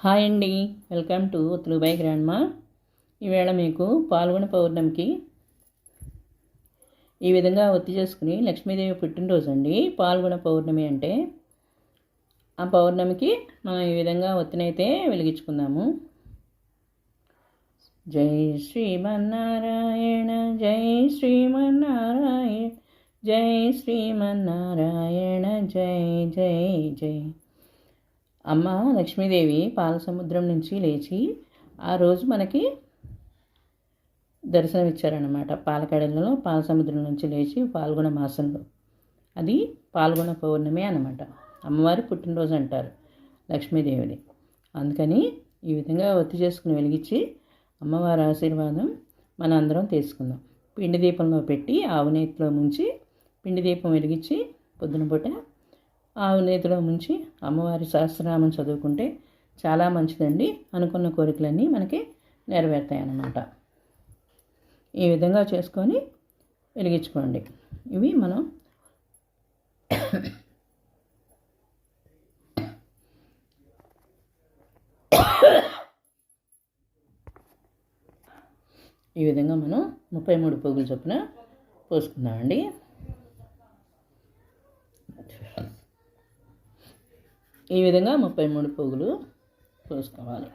Hi అండి. Welcome to త్రూబాయ్ grandma. ఈవేళ మీకు పాల్గొన పౌర్ణమికి ఈ విధంగా ఒత్తి చేసుకుని లక్ష్మీదేవి పుట్టినరోజు అండి పాల్గొన పౌర్ణమి అంటే ఆ పౌర్ణమికి మనం ఈ విధంగా ఒత్తినైతే వెలిగించుకుందాము. జై శ్రీమన్నారాయణ జై శ్రీమన్నారాయణ జై శ్రీమన్నారాయణ జై జై జై. అమ్మ లక్ష్మీదేవి పాల సముద్రం నుంచి లేచి ఆ రోజు మనకి దర్శనం ఇచ్చారనమాట పాలకడలలో పాల సముద్రం నుంచి లేచి పాల్గొన మాసంలో. అది పాల్గొన పౌర్ణమి అనమాట అమ్మవారి పుట్టినరోజు అంటారు లక్ష్మీదేవిని అందుకని ఈ విధంగా ఒత్తి చేసుకుని వెలిగించి అమ్మవారి ఆశీర్వాదం మన అందరం తీసుకుందాం. పిండి దీపంలో పెట్టి ఆవు నేతిలో ముంచి పిండి దీపం వెలిగించి పొద్దున పూట ఆవు నేతిలో ముంచి అమ్మవారి సహస్రనామం చదువుకుంటే చాలా మంచిదండి. అనుకున్న కోరికలన్నీ మనకి నెరవేరుతాయి అన్నమాట ఈ విధంగా చేసుకొని వెలిగించుకోండి. ఇవి మనం ఈ విధంగా మనం ముప్పై మూడు పోగులు చొప్పున పోసుకుందామండి. ఈ విధంగా ముప్పై మూడు పోగులు పోసుకోవాలి.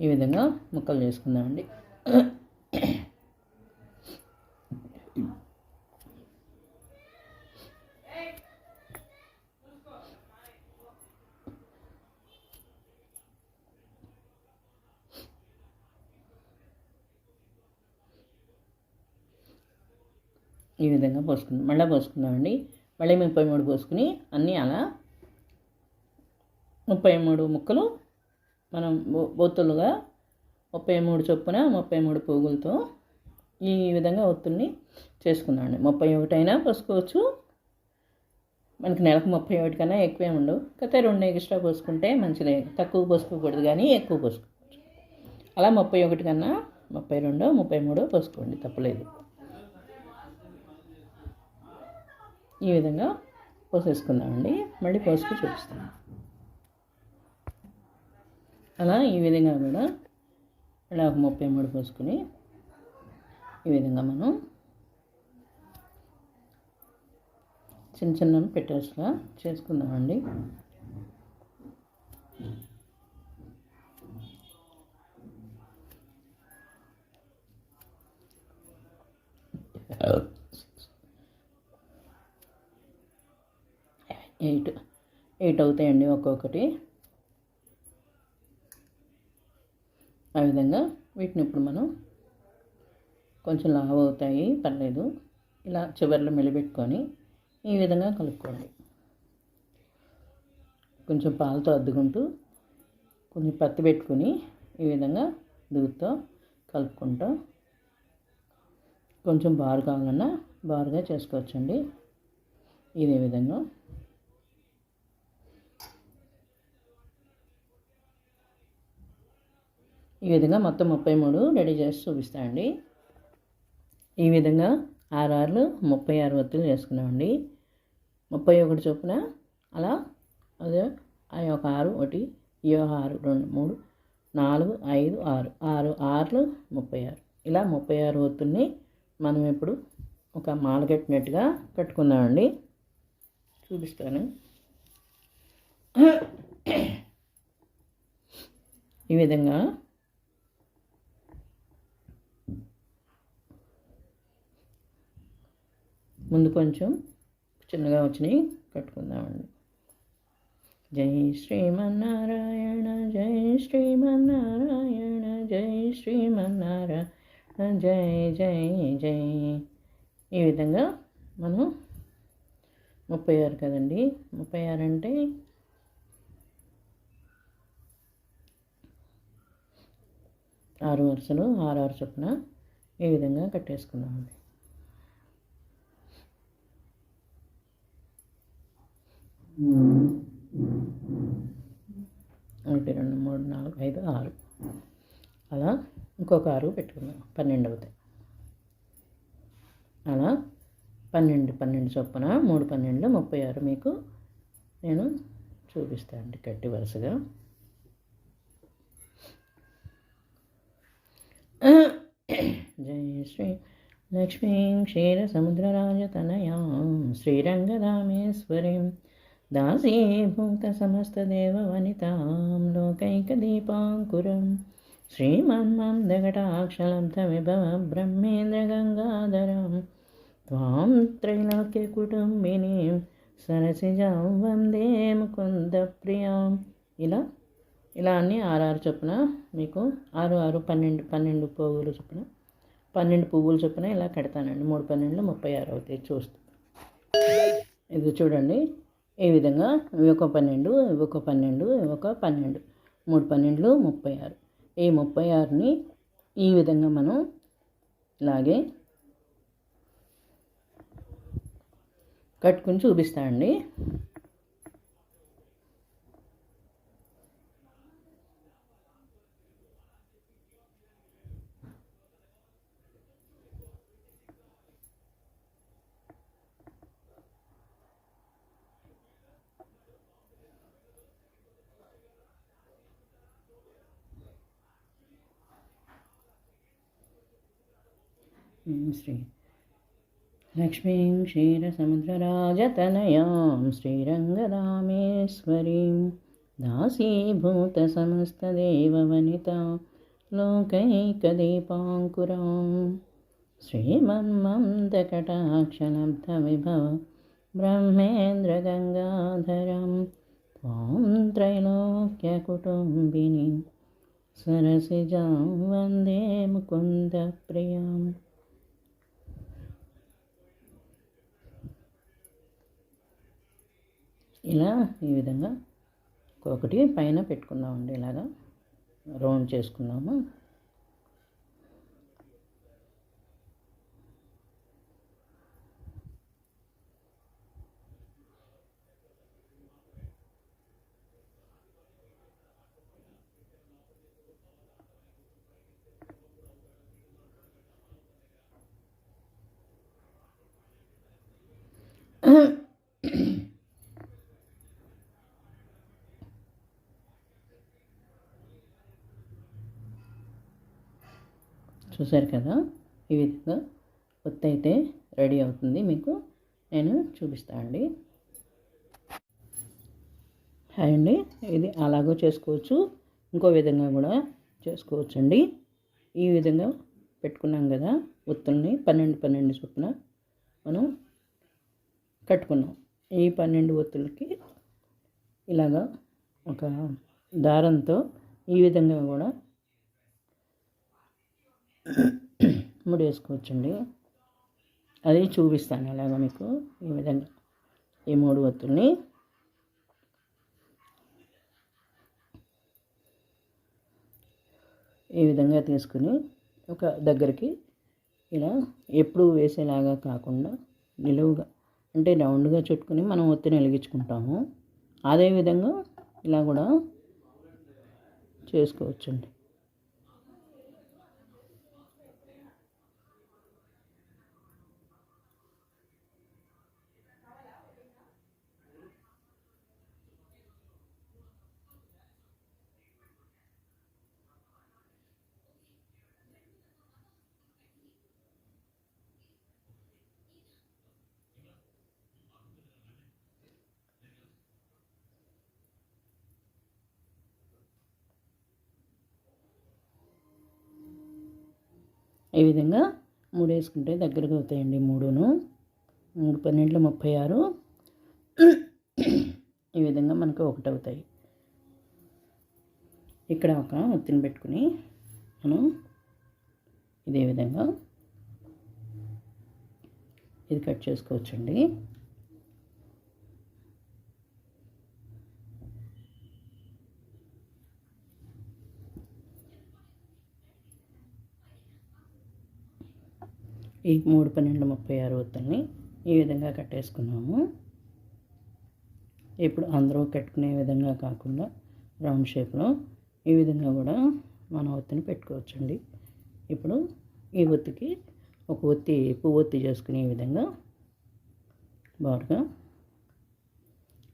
ఈ విధంగా ముక్కలు చేసుకుందామండి. ఈ విధంగా పోసుకుందాం మళ్ళీ పోసుకుందామండి మళ్ళీ ముప్పై మూడు పోసుకుని అన్నీ అలా ముప్పై మూడు ముక్కలు మనం ఒత్తులుగా బొత్తులుగా ముప్పై మూడు చొప్పున ముప్పై మూడు పోగులతో ఈ విధంగా ఒత్తుల్ని చేసుకుందామండి ముప్పై ఒకటైనా పోసుకోవచ్చు. మనకి నెలకు ముప్పై ఒకటి కన్నా ఎక్కువే ఉండవు. కాకపోతే రెండు ఎక్స్ట్రా పోసుకుంటే మంచిదే. తక్కువ పోసుకోకూడదు కానీ ఎక్కువ పోసుకోవచ్చు. అలా ముప్పై ఒకటి కన్నా ముప్పై రెండు ముప్పై మూడు పోసుకోండి. తప్పలేదు. ఈ విధంగా పోసేసుకుందామండి. మళ్ళీ పోసుకు చూపిస్తాను. అలా ఈ విధంగా కూడా ఇలా ఒక ముప్పై మూడు పోసుకుని ఈ విధంగా మనం చిన్న చిన్న పెట్టేసుగా చేసుకుందామండి ఎయిట్ ఎయిట్ అవుతాయండి ఒక్కొక్కటి. ఆ విధంగా వీటిని ఇప్పుడు మనం కొంచెం లావు అవుతాయి పర్లేదు. ఇలా చివర్లో మెలిపెట్టుకొని ఈ విధంగా కలుపుకోండి. కొంచెం పాలతో అద్దుకుంటూ కొంచెం పత్తి పెట్టుకుని ఈ విధంగా దూతో కలుపుకుంటూ కొంచెం బారు కావాలన్నా బారుగా చేసుకోవచ్చండి. ఇదే విధంగా ఈ విధంగా మొత్తం ముప్పై మూడు రెడీ చేసి చూపిస్తానండి. ఈ విధంగా ఆరు ముప్పై ఆరు ఒత్తులు చేసుకున్నామండి. ముప్పై ఒకటి చొప్పున అలా అదే ఆ ఒక ఆరు ఒకటి ఈ యొక్క ఆరు రెండు మూడు నాలుగు ఐదు ఆరు ఆరు ఆరులు ముప్పై ఆరు. ఇలా ముప్పై ఆరు ఒత్తుల్ని మనం ఇప్పుడు ఒక మాల కట్టినట్టుగా కట్టుకుందామండి. చూపిస్తాను. ఈ విధంగా ముందు కొంచెం చిన్నగా వచ్చినాయి కట్టుకుందామండి. జై శ్రీమన్నారాయణ జై శ్రీమన్నారాయణ జై శ్రీమన్నారాయణ జై జై జై. ఈ విధంగా మనం ముప్పై ఆరు కదండి. ముప్పై ఆరు అంటే ఆరు వరుసలు ఆరు ఆరు చొప్పున ఈ విధంగా కట్టేసుకుందామండి. ఒకటి రెండు మూడు నాలుగు ఐదు ఆరు. అలా ఇంకొక ఆరు పెట్టుకుందాం. పన్నెండు అవుతాయి అలా పన్నెండు పన్నెండు చొప్పున మూడు పన్నెండు ముప్పై ఆరు మీకు నేను చూపిస్తానండి కట్టి వరుసగా. జయ శ్రీ లక్ష్మీం క్షీరసముద్రరాజతనయాం శ్రీరంగరామేశ్వరీం దాసీభూతసమస్తదేవవనితాం లోకైకదీపాంకురం श्रीमन्मन्दघटाक्षलब्धविभव ब्रह्मेन्द्रगङ्गाधरं त्वां त्रैलोक्यकुटुम्बिनीं సరసిజాం వందే ముకుంద ప్రియాం ఇలా ఇలా అన్ని ఆరు చొప్పున మీకు ఆరు ఆరు పన్నెండు పన్నెండు పువ్వులు చొప్పున పన్నెండు పువ్వులు చొప్పున ఇలా కడతానండి మూడు పన్నెండు ముప్పై ఆరు అవుతాయి చూస్తూ ఇది చూడండి ఈ విధంగా ఇవి ఒక పన్నెండు ఇవి ఒక పన్నెండు ఇవి ఒక పన్నెండు. మూడు పన్నెండులు ముప్పై ఆరు. ఈ ముప్పై ఆరుని ఈ విధంగా మనం ఇలాగే కట్టుకుని చూపిస్తా అండి శ్రీ లక్ష్మీం క్షీరసముద్రరాజతనయాం శ్రీరంగరామేశ్వరీం దాసీభూతసమస్తదేవవనితా లోకైకదీపాంకురాం श्रीमन्मन्दकटाक्षलब्धविभव ब्रह्मेन्द्रगङ्गाधरं त्वां त्रैलोक्यकुटुम्बिनीं सरसिजां वन्दे मुकुन्दप्रियाम् ఇలా ఈ విధంగా ఒక్కొక్కటి పైన పెట్టుకుందామండి ఇలాగా. రౌండ్ చేసుకుందాము. చూసారు కదా? ఈ విధంగా ఒత్తి అయితే రెడీ అవుతుంది మీకు. నేను చూపిస్తా అండి. హాయ్ అండి. ఇది అలాగో చేసుకోవచ్చు. ఇంకో విధంగా కూడా చేసుకోవచ్చు అండి ఈ విధంగా పెట్టుకున్నాం కదా ఒత్తుల్ని. పన్నెండు పన్నెండు చొప్పున మనం కట్టుకున్నాం. ఈ పన్నెండు ఒత్తులకి ఇలాగా ఒక దారంతో ఈ విధంగా కూడా ముడేసుకోవచ్చండి అది చూపిస్తాను అలాగ మీకు. ఈ విధంగా ఈ మూడు ఒత్తుల్ని. ఈ విధంగా తీసుకుని ఒక దగ్గరికి ఇలా ఎప్పుడు వేసేలాగా కాకుండా నిలువుగా అంటే రౌండ్గా చుట్టుకుని మనం ఒత్తిని వెలిగించుకుంటాము. అదేవిధంగా ఇలా కూడా చేసుకోవచ్చండి. ఈ విధంగా మూడు వేసుకుంటే దగ్గరకు అవుతాయండి మూడును. మూడు పన్నెండులో ముప్పై ఆరు. ఈ విధంగా మనకు ఒకటి అవుతాయి. ఇక్కడ ఒక ఒత్తిని పెట్టుకుని మనం ఇదే విధంగా ఇది కట్ చేసుకోవచ్చండి. ఈ మూడు పన్నెండు ముప్పై ఆరు ఒత్తుల్ని ఈ విధంగా కట్టేసుకున్నాము. ఇప్పుడు అందరూ కట్టుకునే విధంగా కాకుండా రౌండ్ షేప్లో ఈ విధంగా కూడా మన ఒత్తిని పెట్టుకోవచ్చండి. ఇప్పుడు ఈ ఒత్తికి ఒక ఒత్తి పువ్వు ఒత్తి చేసుకునే విధంగా బాగా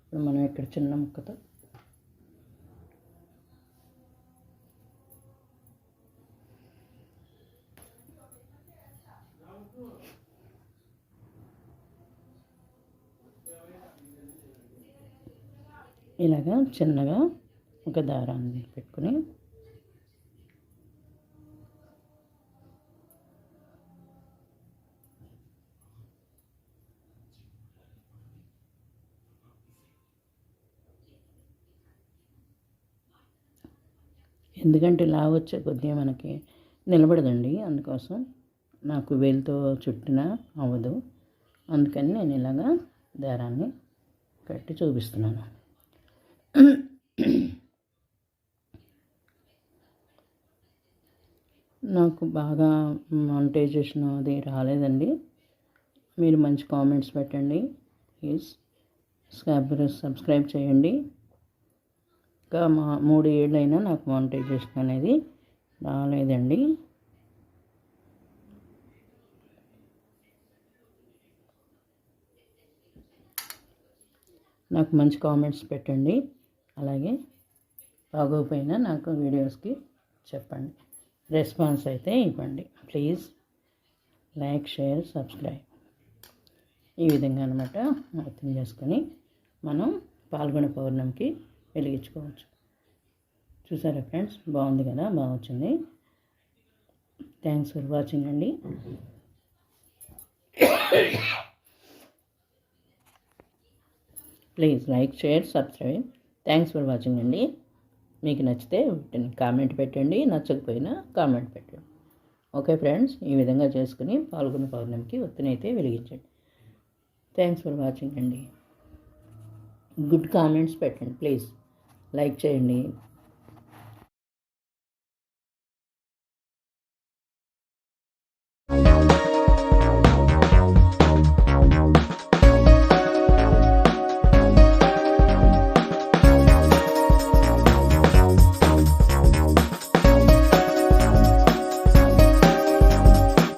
ఇప్పుడు మనం ఇక్కడ చిన్న ముక్కతో ఇలాగా చిన్నగా ఒక దారాన్ని పెట్టుకుని ఎందుకంటే లావు వచ్చే కొద్దిగా మనకి నిలబడదండి. అందుకోసం నాకు వేలుతో చుట్టిన అవ్వదు. అందుకని నేను ఇలాగా దారాన్ని కట్టి చూపిస్తున్నాను. నాకు బాగా మానిటైజేషన్ అది రాలేదండి. మీరు మంచి కామెంట్స్ పెట్టండి. ప్లీజ్ సబ్స్క్రైబ్ సబ్స్క్రైబ్ చేయండి. ఇంకా మా మూడు ఏళ్ళైనా నాకు మానిటైజేషన్ అనేది రాలేదండి. నాకు మంచి కామెంట్స్ పెట్టండి. అలాగే బాగోపోయినా నాకు వీడియోస్కి చెప్పండి. రెస్పాన్స్ అయితే ఇవ్వండి. Please like share subscribe. ఈ విధంగా అనమాట అర్థం చేసుకొని మనం పాల్గొన పౌర్ణమికి వెలిగించుకోవచ్చు. చూసారా ఫ్రెండ్స్? బాగుంది కదా? బాగా వచ్చింది థ్యాంక్స్ ఫర్ వాచింగ్ అండి. Please like share subscribe. Thanks for watching అండి. మీకు నచ్చితే కామెంట్ పెట్టండి. నచ్చకపోయినా కామెంట్ పెట్టండి. ఓకే ఫ్రెండ్స్ ఈ విధంగా చేసుకుని పాల్గొన్న పౌర్ణమికి ఒత్తినైతే వెలిగించండి. థ్యాంక్స్ ఫర్ వాచింగ్ అండి. గుడ్ కామెంట్స్ పెట్టండి ప్లీజ్ లైక్ చేయండి.